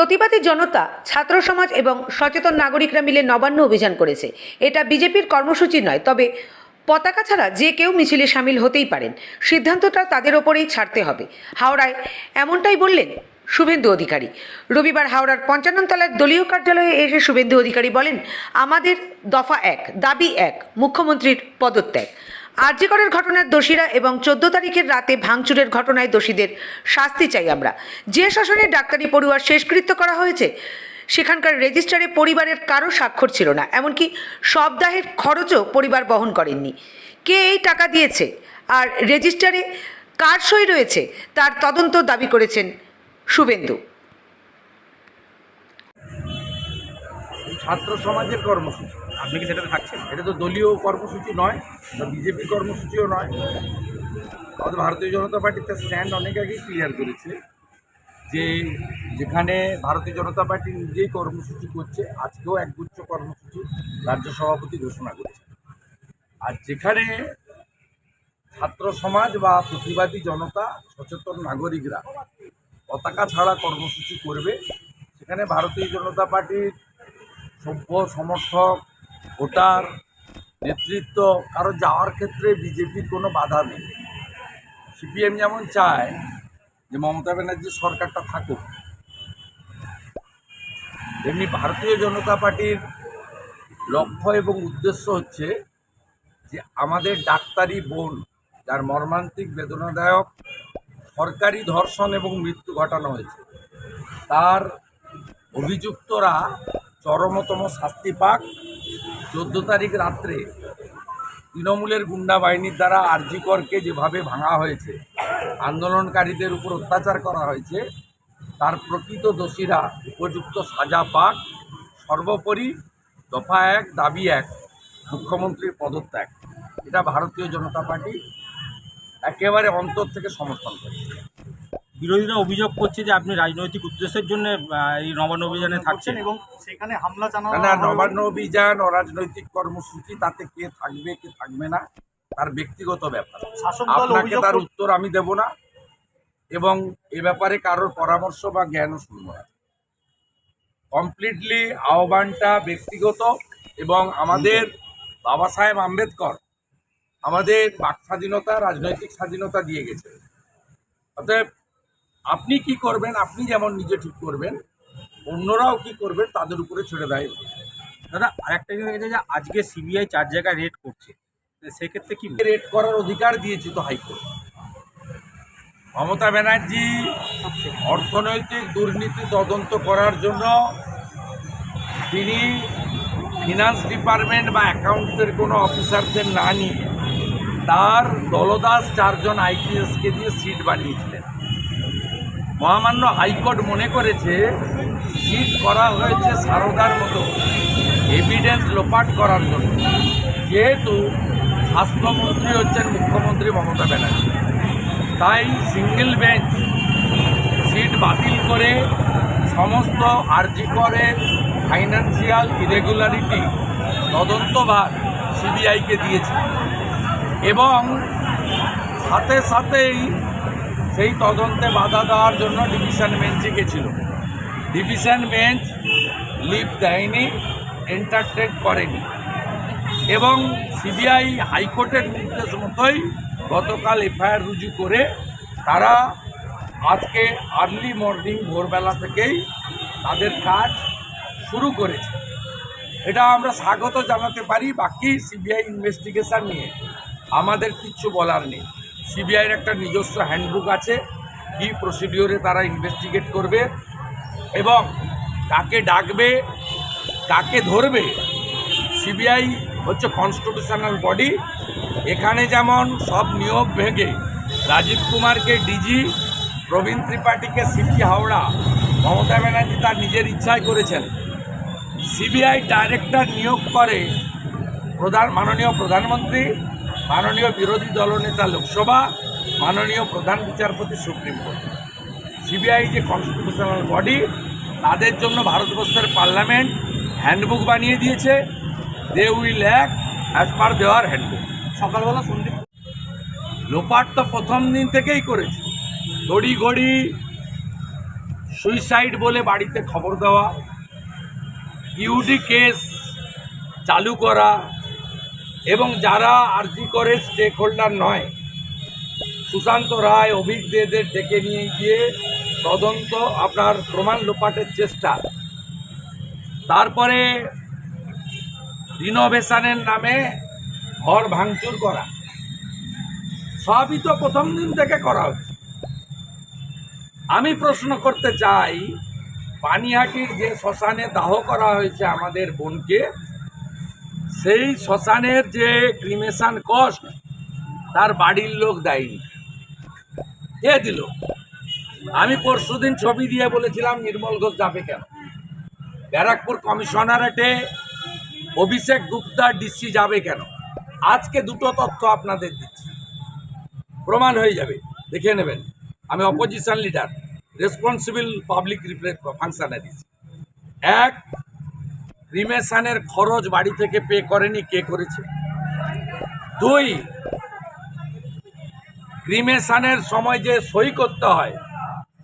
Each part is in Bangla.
প্রতিবাদী জনতা, ছাত্র সমাজ এবং সচেতন নাগরিকরা মিলে নবান্ন অভিযান করেছে। এটা বিজেপির কর্মসূচি নয়, তবে পতাকা ছাড়া যে কেউ মিছিলে সামিল হতেই পারেন। সিদ্ধান্তটা তাদের ওপরেই ছাড়তে হবে। হাওড়ায় এমনটাই বললেন শুভেন্দু অধিকারী। রবিবার হাওড়ার পঞ্চান্ন তলার দলীয় কার্যালয়ে এসে শুভেন্দু অধিকারী বলেন, আমাদের দফা এক, দাবি এক, মুখ্যমন্ত্রীর পদত্যাগ। আরজিকরের ঘটনার দোষীরা এবং চোদ্দ তারিখের রাতে ভাঙচুরের ঘটনায় দোষীদের শাস্তি চাই আমরা। যে শাসনে ডাক্তারি পড়ুয়ার শেষকৃত্য করা হয়েছে, সেখানকার রেজিস্টারে পরিবারের কারও স্বাক্ষর ছিল না। এমনকি শবদাহের খরচও পরিবার বহন করেননি। কে এই টাকা দিয়েছে আর রেজিস্টারে কার সই রয়েছে, তার তদন্ত দাবি করেছেন শুভেন্দু। ছাত্র সমাজের কর্মসূচি। আপনি কি সেটাতে থাকছেন? এটা তো দলীয় কর্মসূচি নয়, বা বিজেপি কর্মসূচিও নয়। আমাদের ভারতীয় জনতা পার্টি তার স্ট্যান্ড অনেক আগেই ক্লিয়ার করেছে যে যেখানে ভারতীয় জনতা পার্টি নিজেই কর্মসূচি করছে, আজকেও একগুচ্ছ কর্মসূচি রাজ্য সভাপতি ঘোষণা করেছে। আর যেখানে ছাত্র সমাজ বা প্রতিবাদী জনতা, সচেতন নাগরিকরা পতাকা ছাড়া কর্মসূচি করবে, সেখানে ভারতীয় জনতা পার্টির সভ্য সমর্থক ভোটার নেতৃত্ব, কারও যাওয়ার ক্ষেত্রে বিজেপির কোনো বাধা নেই। সিপিএম যেমন চায় যে মমতা ব্যানার্জির সরকারটা থাকুক, তেমনি ভারতীয় জনতা পার্টির লক্ষ্য এবং উদ্দেশ্য হচ্ছে যে আমাদের ডাক্তারি বোন, যার মর্মান্তিক বেদনাদায়ক সরকারি ধর্ষণ এবং মৃত্যু ঘটানো হয়েছে, তার অভিযুক্তরা চরমতম শাস্তি পাক। চোদ্দ তারিখ রাত্রে তৃণমূলের গুন্ডা বাহিনীর দ্বারা আরজিকরকে যেভাবে ভাঙা হয়েছে, আন্দোলনকারীদের উপর অত্যাচার করা হয়েছে, তার প্রকৃত দোষীরা উপযুক্ত সাজা পাক। সর্বোপরি দফা এক, দাবি এক, মুখ্যমন্ত্রীর পদত্যাগ। এটা ভারতীয় জনতা পার্টি একেবারে অন্তর থেকে সমর্থন করে বিরোধীরা অভিযোগ করছে যে আপনি রাজনৈতিক উদ্দেশ্যের জন্য এই নবান্ন অভিযানে থাকছেন। এবং সেখানে হামলা চালানো না নবান্ন অভিযান অরাজনৈতিক কর্মসূচি তাতে কে থাকবে কে থাকবে না তার ব্যক্তিগত ব্যাপার। আপনাকে তার উত্তর আমি দেব না এবং এ ব্যাপারে কারোর পরামর্শ বা জ্ঞানও শুনব না। কমপ্লিটলি আহ্বানটা ব্যক্তিগত এবং আমাদের বাবা সাহেব আম্বেদকর আমাদের বাক স্বাধীনতা রাজনৈতিক স্বাধীনতা দিয়ে গেছে। অতএব আপনি কি করবেন, আপনি যেমন নিজে ঠিক করবেন, অন্যরাও কি করবেন তাদের উপরে ছেড়ে দেয়। দাদা, আরেকটা জিনিস হয়েছে যে আজকে সিবিআই চার জায়গায় রেড করছে। সেক্ষেত্রে কি রেড করার অধিকার দিয়েছে তো হাইকোর্ট। মমতা ব্যানার্জি অর্থনৈতিক দুর্নীতি তদন্ত করার জন্য তিনি ফিনান্স ডিপার্টমেন্ট বা অ্যাকাউন্টসের কোনো অফিসারদের না নিয়ে তার দলদাস চারজন আইপিএসকে দিয়ে সিট বানিয়েছিলেন। মহামান্য হাইকোর্ট মনে করেছে সিট করা হয়েছে সারদার মতো এভিডেন্স লোপাট করার জন্য। যেহেতু স্বাস্থ্যমন্ত্রী হচ্ছেন মুখ্যমন্ত্রী মমতা ব্যানার্জি। তাই সিঙ্গেল বেঞ্চ সিট বাতিল করে সমস্ত আরজি করে ফাইন্যান্সিয়াল ইরেগুলারিটি তদন্তভার সিবিআইকে দিয়েছে। এবং সাথে সাথেই সেই তদন্তে বাধা দেওয়ার জন্য ডিভিশন বেঞ্চে গেছিল। ডিভিশন বেঞ্চ লিভ দেয়নি এন্টারটেন করেনি এবং সিবিআই হাইকোর্টের নির্দেশ মতোই গতকাল এফআইআর রুজু করে তারা আজকে আর্লি মর্নিং ভোরবেলা থেকেই তাদের কাজ শুরু করেছে। এটা আমরা স্বাগত জানাতে পারি, বাকি সিবিআই ইনভেস্টিগেশন নিয়ে। আমাদের কিচ্ছু বলার নেই। সিবিআইয়ের একটা নিজস্ব হ্যান্ডবুক আছে, কী প্রসিডিওরে তারা ইনভেস্টিগেট করবে এবং কাকে ডাকবে, কাকে ধরবে, সিবিআই হচ্ছে কনস্টিটিউশনাল বডি এখানে যেমন সব নিয়োগ ভেঙে রাজীব কুমারকে ডিজি প্রবীণ ত্রিপাঠীকে সিপি হাওড়া, মমতা ব্যানার্জি তার নিজের ইচ্ছায় করেছেন। সিবিআই ডাইরেক্টর নিয়োগ করে প্রধান, মাননীয় প্রধানমন্ত্রী মাননীয় বিরোধী দলনেতা লোকসভা মাননীয় প্রধান বিচারপতি সুপ্রিম কোর্ট। সিবিআই যে কনস্টিটিউশনাল বডি তাদের জন্য ভারতবর্ষের পার্লামেন্ট হ্যান্ডবুক বানিয়ে দিয়েছে। They will act as per দেওয়ার হ্যান্ডবুক সকালবেলা সন্দীপ লোপাট তো প্রথম দিন থেকেই করেছে। তড়ি ঘড়ি সুইসাইড বলে বাড়িতে খবর দেওয়া ইউডি কেস চালু করা এবং যারা আর্জি করে স্টেক হোল্ডার নয়, সুশান্ত রায় অভিজ্ঞদের ডেকে নিয়ে গিয়ে তদন্ত আপনার প্রমাণ লোপাটের চেষ্টা। তারপরে রিনোভেশনের নামে ঘর ভাঙচুর করা। সবই তো প্রথম দিন থেকে করা হচ্ছে। আমি প্রশ্ন করতে চাই, পানিহাটির যে শ্মশানে দাহ করা হয়েছে আমাদের বোনকে সেই শ্মশানের যে ক্রিমেশন কস্ট তার বাড়ির লোক দেয়নি। কে দিল? আমি পরশুদিন ছবি দিয়ে বলেছিলাম, নির্মল ঘোষ যাবে কেন? ব্যারাকপুর কমিশনারেটে অভিষেক গুপ্তা ডিসি যাবে কেন? আজকে দুটো তথ্য আপনাদের দিচ্ছি। প্রমাণ হয়ে যাবে, দেখে নেবেন। আমি opposition leader responsible public functionaries এক রিমেশনের খরচ বাড়ি থেকে পে করেনি কে করেছে? দুই রিমেশানের সময় যে সই করতে হয়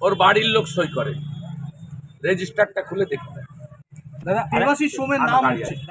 ওর বাড়ির লোক সই করে। রেজিস্টারটা খুলে দেখতে দাদা দেবাশিস সোমের নাম।